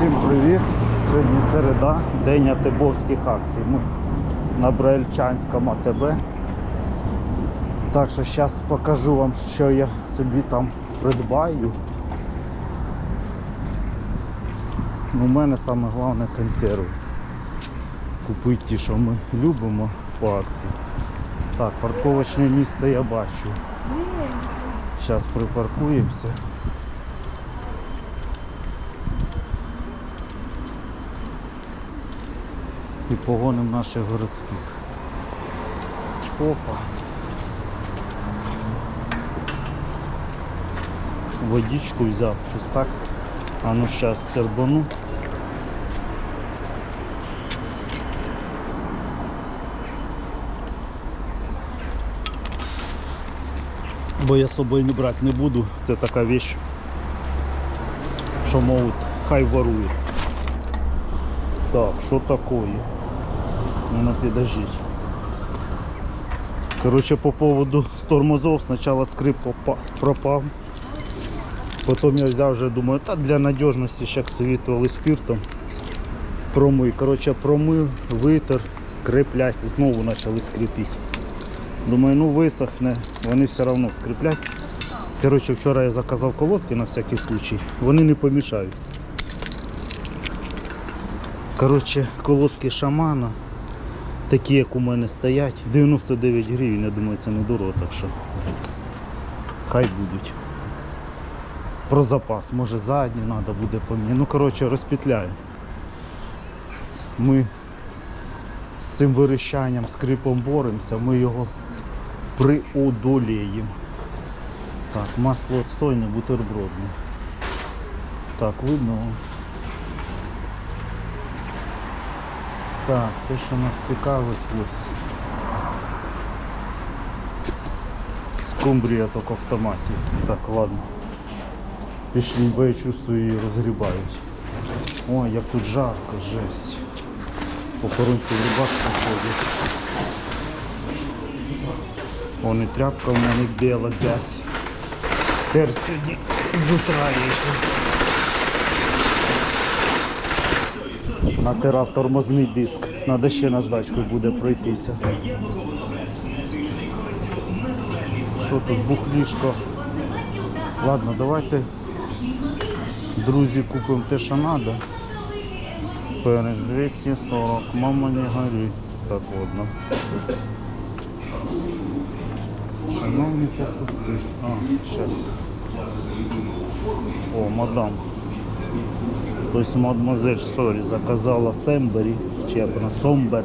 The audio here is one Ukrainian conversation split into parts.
Всім привіт! Сьогодні середа, день атебовських акцій. Ми на Браїльчанському АТБ. Так що зараз покажу вам, що я собі там придбаю. Ну, У мене саме головне консерви. Купити ті, що ми любимо по акції. Так, парковочне місце я бачу. Зараз припаркуємося. Погоним наших городських. Опа. Водичку взяв, щось так. А ну зараз сербану. Бо я з собою не брати не буду. Це така вещь, що можуть, хай ворують. Так, що такое? Ну подождите. Короче, по поводу тормозов сначала скрип пропав. Потім я взяв вже, думаю, та для надіжності ще світували спиртом. Промив. Короче, промив, витер, скриплять, знову почали скрипіти. Думаю, ну висохне, вони все одно скриплять. Короче, вчора я заказав колодки на всякий случай. Вони не помішають. Коротше, колодки шамана, такі як у мене стоять, 99 гривень, я думаю, це не дорого, так що хай будуть. Про запас, може задні треба буде поміняти. Ну, коротше, розпетляю. Ми з цим вирішанням, скрипом боремося, ми його приодоліємо. Так, масло отстойне, бутербродне. Так, видно. Так, те, що нас цікавить, ось. Скумбрія тільки в автоматі. Так, ладно. Пішли, бо я чувствую її розгрібають. Ой, як тут жарко, жесть. Охоронці в рибак походять. Вон і тряпка в мене біла грязь. Тепер сьогодні з утра ще. Натирав тормозний диск. Надо ще наждачкою буде пройтися. Що тут бухлішко? Ладно, давайте, друзі, купимо те, що треба. Перець 240, мама не горі. Так, ладно. Шановні покупці. А, зараз. О, мадам. Тобто мадемуазель сорі, заказала Сембері, чи як вона, Сомбер,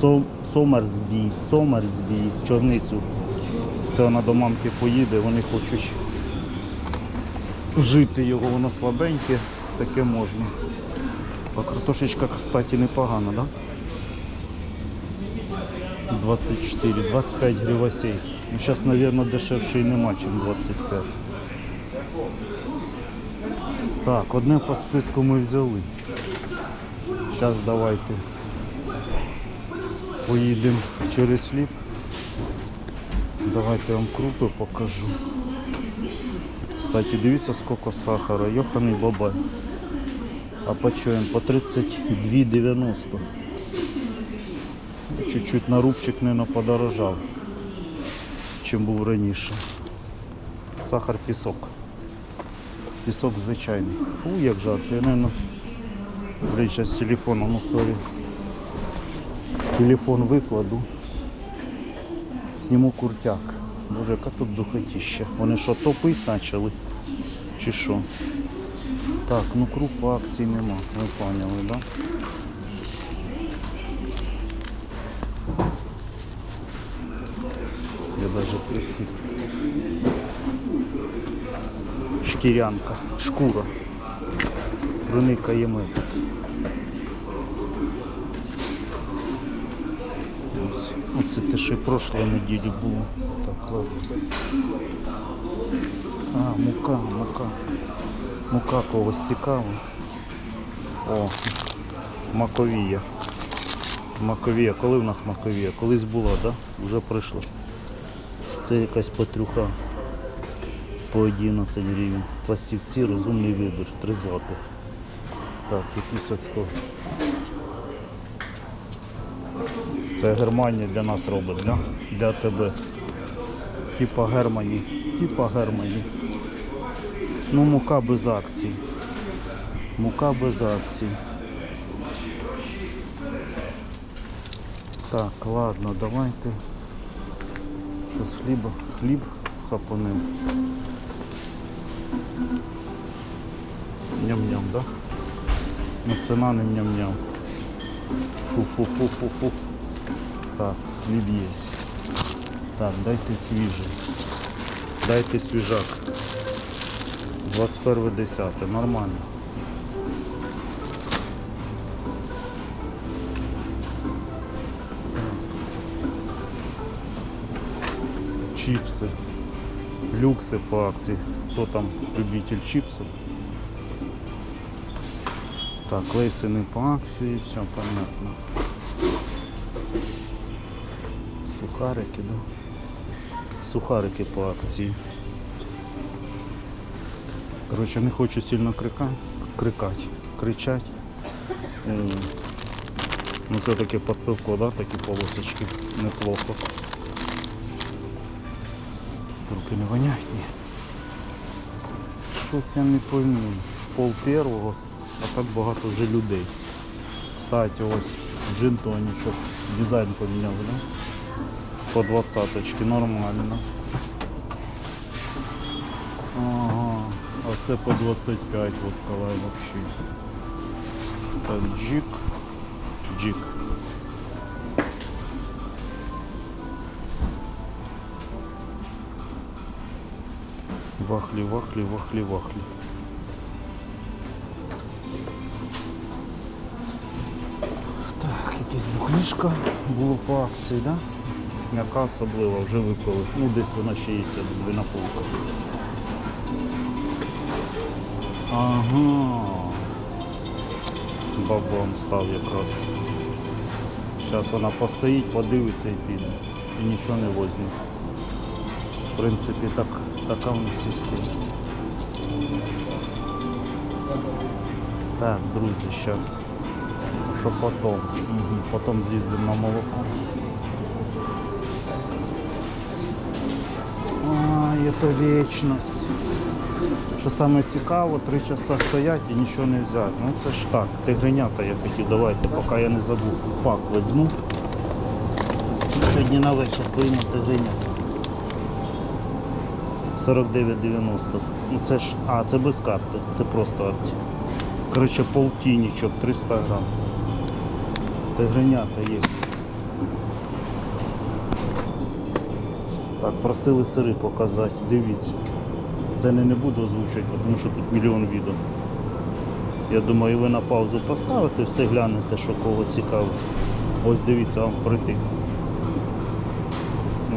Сом, Сомерсбі, Сомерсбі, чорницю. Це вона до мамки поїде, вони хочуть вжити його, воно слабеньке, таке можна. А картошечка, кстати, непогана, да? 24, 25 гривосей. Ну, зараз, мабуть, дешевше і нема, ніж 25. Так, одне по списку ми взяли. Зараз давайте поїдемо через сліп. Давайте я вам крупи покажу. Кстати, дивіться скільки сахара, йоханий бабай. А по чому? По 32,90. Чуть-чуть на рубчик, не подорожав, чим був раніше. Сахар пісок. Пісок звичайний. Фу, як жарко. Я, наверное, блін, зараз телефон, ну сорі. Телефон викладу. Сніму куртяк. Боже, яка тут духотіща. Вони що, топить почали? Чи що? Так, ну крупа акції нема. Ви поняли, так? Да? Я. Шкірянка, шкура. Проникає ми. Ось. Оце те, що і прошлої неділі було. Так, ладно. А, мука, мука. Мука когось цікава. О, маковія. Маковія. Коли в нас маковія? Колись була, так? Да? Вже прийшло. Це якась патрюха по 11 гривень. Пластівці, розумний вибір, 3 злотих. Так, якісь от 100. Це Германія для нас робить, да? для тебе. Типа Германії. Типа Германії. Ну, мука без акцій. Мука без акцій. Так, ладно, давайте. Щось хліба. Хліб хапанем. Ням-ням, да? Ну ціна ням-ням. Фу-фу-фу-фу-фу. Так, хліб є. Так, дайте свіжий. Дайте свіжак. 21.10. Нормально. Чипсы. Люксы по акции. Кто там любитель чипсов? Так, лейсины по акции, все понятно. Сухарики, да? Сухарики по акції. Коротше, не хочу сильно крика... крикати, кричати. М. Ну це таке під пивко, да? такі полосочки. Неплохо. Руки не воняють, ні. Щось я не пойму. Пол первого, а так багато вже людей. Кстати, ось джин тонічок. Дизайн поміняв, да? По двадцаточки, нормально. Ага, а це по 25 вот калай вообще. Джик, джик. Вахлі, вахлі, вахлі, вахлі. Так, якась бухлішка було по акції, да? М'яка особлива, вже випили. Ну, десь вона ще є, я думаю, на полках. Ага. Бабон став якраз. Зараз вона постоїть, подивиться і піде. І нічого не возьме. В принципі, так, така у них система. Так, друзі, зараз. Що потім? Угу. Потім з'їздимо на молоко. Ай, це вічність. Що саме цікаво, три часа стоять і нічого не взяти. Ну це ж так, тигренята я хотів, давайте, поки я не забув. Пак візьму. Сьогодні на вечір поїмо тигренят. 49,90. Ну це ж. А, це без карти, це просто акція. Коротше, полтинничок, 300 грам. Тигренята є. Так, просили сири показати, дивіться. Це не, не буду озвучувати, тому що тут мільйон відео. Я думаю, ви на паузу поставите, все глянете, що кого цікаво. Ось дивіться, вам прийти.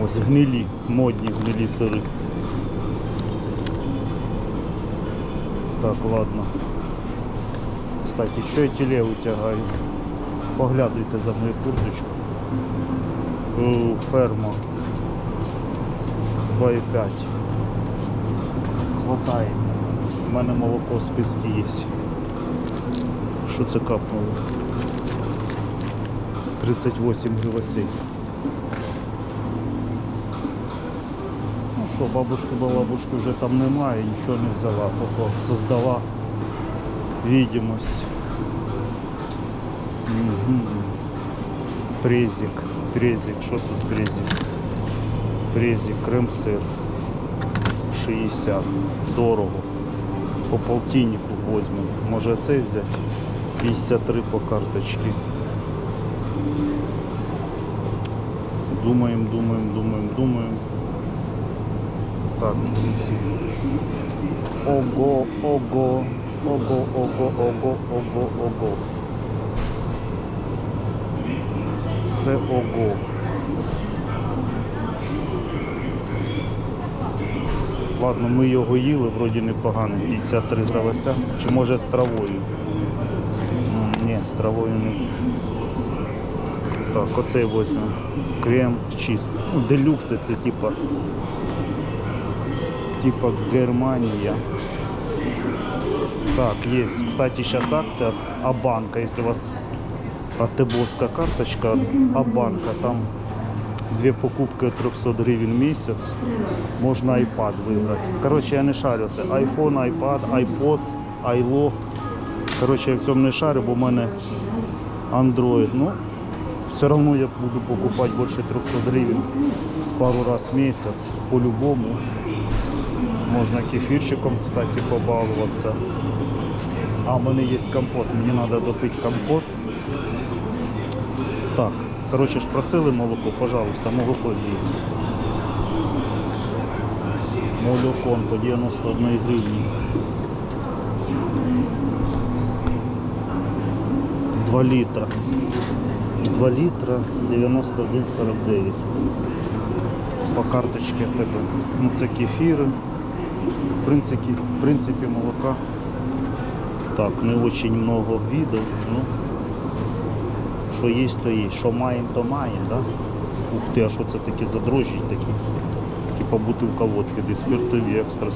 Ось гнилі, модні гнилі сири. Так, ладно. Кстати, що я тіле витягаю? Поглядуйте за мою курточку. О, ферма. 2,5. Хватає. У мене молоко в списку є. Що це капнуло? 38 гривень. Що, бабушки бабушки вже там немає, нічого не взяла, тільки создала видимость. Угу. Презик, що тут презик? Презик, крем-сир. 60. Дорого. По полтиннику возьмемо. Може цей взяти? 53 по карточці. Думаємо, думаємо, думаємо, думаємо. Так. Ого, ого, ого, ого, ого, ого, ого. Все ого. Ладно, ми його їли, вроді непогано, 53 гравася. Чи може з травою? Ні, з травою не. Так, оцей возьмемо. Крем чіз. Ну, делюкси це типа. Типа Германія. Так, есть. Кстати, сейчас акция от Абанка. Если у вас АТБовская карточка от Абанка, там две покупки 300 гривен в месяц. Можно iPad выбрать. Короче, я не шарю. Це iPhone, iPad, iPods, iLog. Короче, я в цьому не шарю, бо в мене Android. Ну, все равно я буду покупать больше 300 гривен пару раз в месяц. По-любому. Можно кефирчиком, кстати, побаловаться. А, у мене є компот, мені треба допити компот. Так, коротше ж просили молоко, пожалуйста, молоко є. Молокон по 91 гривні. 2 літра. 2 літра 91,49. По карточці тебе. Ну це кефіри. В принципі, в принципі молока так, не очень много видов, ну, що є, то є. Що маємо, то маємо, да? Ух ти, а що це такі за дрожжі такі? Типа бутилка водки, де спиртові екстрас.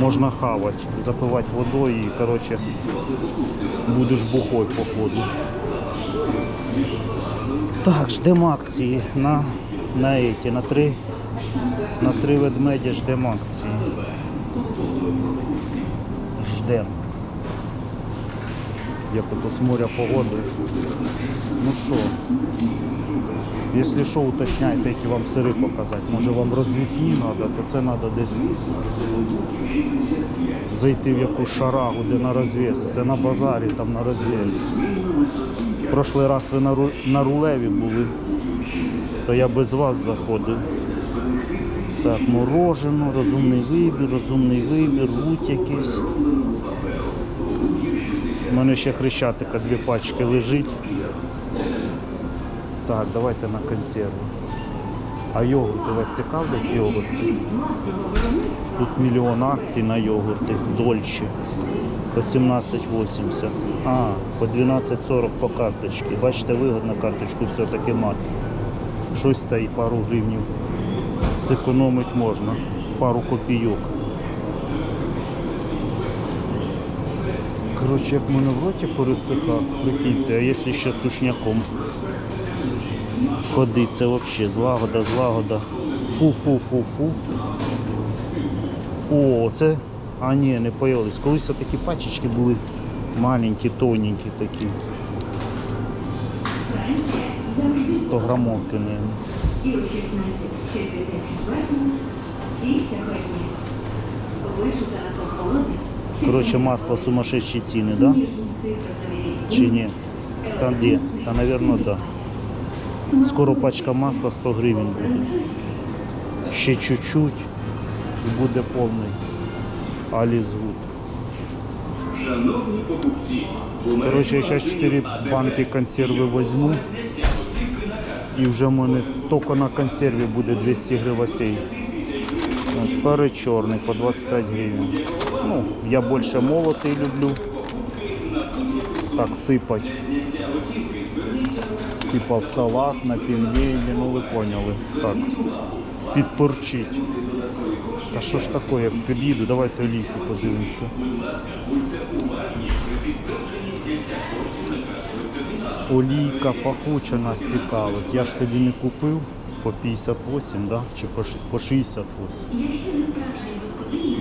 Можна хавати, запивати водою і, коротше, будеш бухой походу. Так, ждемо акції на, на эти, на три, на три ведмедя ждемо акції. Ждемо. Я тут с моря погоди. Ну що, якщо що, уточняйте, які вам сири показати. Може вам розвісні треба, то це треба десь зайти в якусь шарагу, де на розв'яз. Це на базарі, там на розв'яз. Прошлий раз ви на рулеві були, то я без вас заходив. Так, морожено, розумний вибір, розумний вибір, луть якийсь. У мене ще хрещатика дві пачки лежить. Так, давайте на консерву. А йогурти вас цікавлять йогурти? Тут мільйон акцій на йогурти, дольче. По 17,80. А, по 12,40 по карточці. Бачите, вигодно карточку все-таки мати. Щось та і пару гривнів. Зекономити можна. Пару копійок. Коротше, як мене в роті пересихав, прикиньте, а якщо ще сушняком ходить, це взагалі злагода, злагода. Фу-фу-фу-фу. О, це. А ні, не появились. Колись такі пачечки були маленькі, тоненькі такі. 100 грамовки, не. І о 16.64 і сьогодні вишита на прохолодність Коротше, масло сумасшедші ціни, да? Чи ні? Там де? Та, мабуть, да. Скоро пачка масла 100 гривень буде. Ще чуть-чуть і буде повний алізгуд. Коротше, я зараз 4 банки консерви візьму. І вже в мене тільки на консерві буде 200 гривень. От, чорний по 25 гривень. Ну, я більше молотий люблю. Так сипать. Типа в салат, на пельмені, ну ви поняли. Так. Підпорчить. Та що ж таке, як під'їду, давайте олійку подивимося. Олійка пахуча нас цікавить. Я ж тоді не купив по 58, да? чи по 68.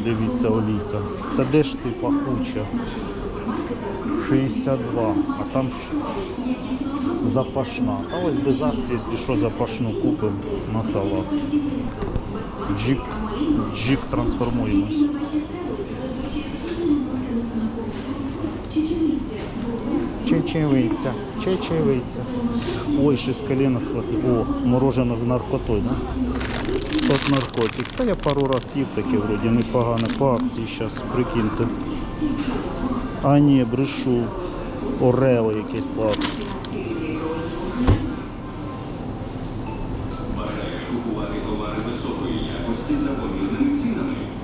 Дивіться, олійка. Та де ж ти пахуча? 62, а там запашна. А ось без акції, якщо що, запашну купимо на салат. Джик, джик трансформуємось. Чечевиця, чечевиця. Ой, щось колено схватило. О, морожено з наркотою, да? Тот наркотик. Та я пару раз їв таке вроді непогано по акції зараз, прикиньте. А ні, брешу. Орео якесь по акції.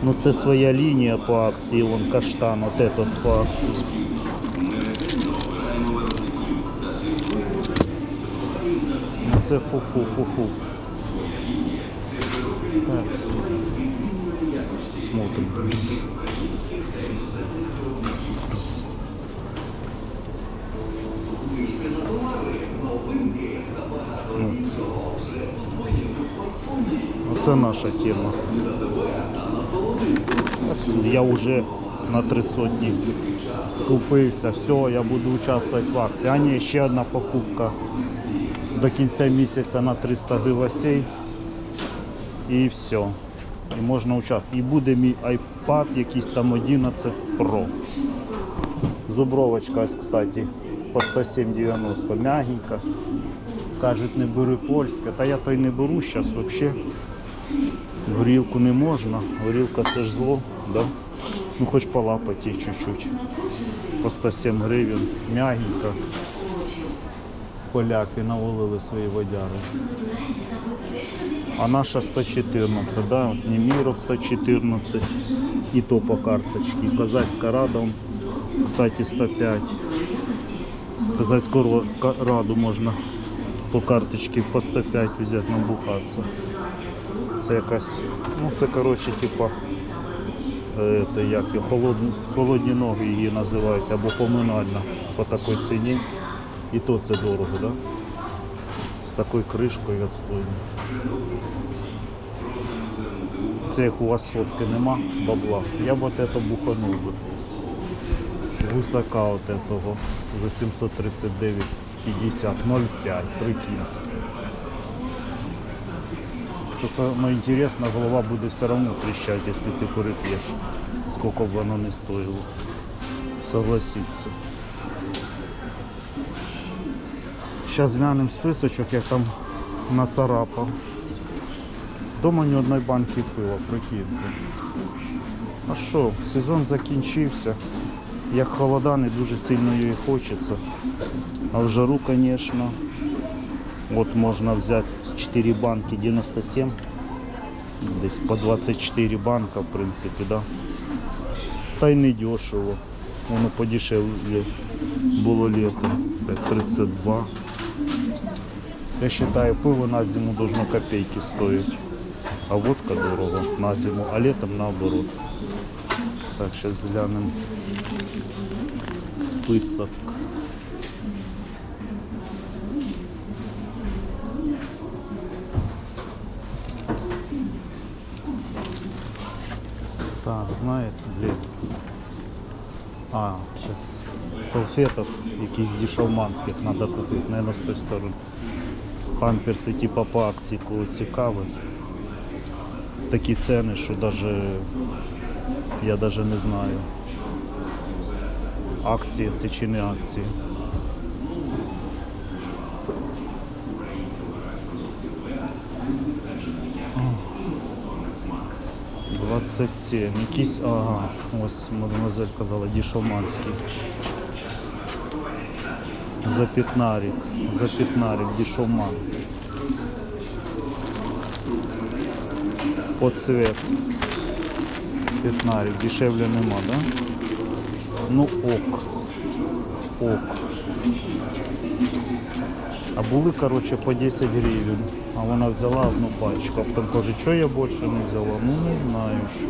Ну це своя лінія по акції, вон каштан, от этот по акції. це фу-фу-фу-фу. Так, смотрим. Це наша тема. Я вже на три сотні скупився, все, я буду участвовать в акції. А ні, ще одна покупка до кінця місяця на 300 гривень. І все. І можна участвувати. І буде мій iPad якийсь там 11 Pro. Зубровочка, кстати, по 107,90. Мягенька. Кажуть, не бери польське. Та я то й не беру зараз взагалі. Горілку не можна. Горілка це ж зло, да? Ну хоч полапати чуть-чуть. По 107 гривень. Мягенька. Поляки навалили свої водяри. А наша 114, да? От Неміров 114. І то по карточці. Козацька рада, кстати, 105. Козацьку раду можна по карточці по 105 взяти набухатися. Це якась, ну це коротше, типа, е, це як холодні, холодні ноги її називають, або поминальна по такій ціні. І то це дорого, да? З такою кришкою відстойною. Це як у вас сотки нема бабла. Я б от це буханув би. Гусака от этого за 739,50, 0,5, прикинь. Что самое интересное, голова будет все равно трещать, если ты перепьешь. Сколько бы оно ни стоило. Согласиться. Сейчас глянем списочок, я там нацарапав. Дома ні одної банки пива, прикиньте. А що, сезон закінчився. Як холода, не дуже сильно її хочеться. А в жару, звісно, от можна взяти 4 банки 97. Десь по 24 банка, в принципі, да. Та й не дешево. Воно подешевле було літо. 32. Я вважаю, пиво на зиму должно копейки стоить. А водка дорого на зиму, а летом наоборот. Так, сейчас глянем список. Так, знаєте, блін. А, сейчас салфеток якісь дешевманських треба купити, наверное, з тої сторони. Памперси типа по акції, кого цікавить. Такі ціни, що даже я даже не знаю. Акції це чи не акції. О, 27. Якийсь, ага, ось мадемуазель казала, дішоманський. За пятнарик, за пятнарик, дешоман. По цвет. Пятнарик, дешевле нема, да? Ну ок. Ок. А були, короче, по 10 гривень. А вона взяла одну пачку. А потім каже, що я більше не взяла? Ну не знаю, ж,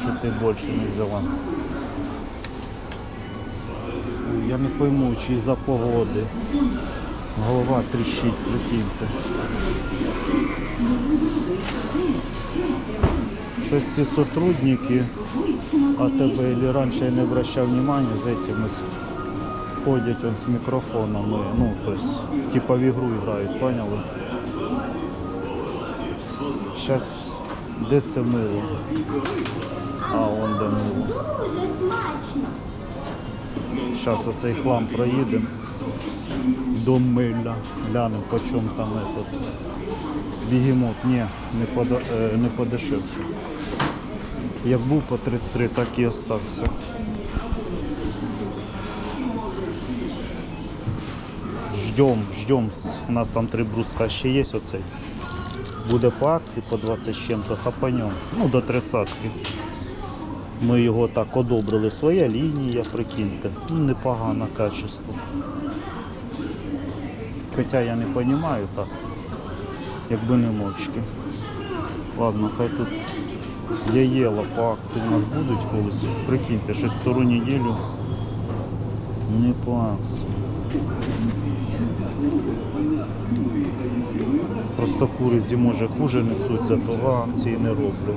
що ти більше не взяла. Я не пойму, чи із-за погоди. Голова тріщить, прикиньте. Щось ці сотрудники АТБ или раніше я не обращав внимания за этим ходять з мікрофонами, ну, то есть, типа в ігру грають, поняли? Сейчас, де це мило? А, он де мило. Зараз оцей хлам проїдемо. До миля. Глянемо, по чому там этот. Бігемот, ні, не, пода, е, не подешевше. Як був по 33, так і остався. Ждем, ждем. У нас там три бруска ще є оцей. Буде по акції по 20 з чим-то хапанем. Ну, до 30 Ми його так одобрили. Своя лінія, прикиньте. Ну, непогане качество. Хоча я не розумію так, якби не мовчки. Ладно, хай тут яєла по акції у нас будуть колись. Прикиньте, щось втору неділю не по акції. Просто куризі може хуже несуться, того акції не роблю.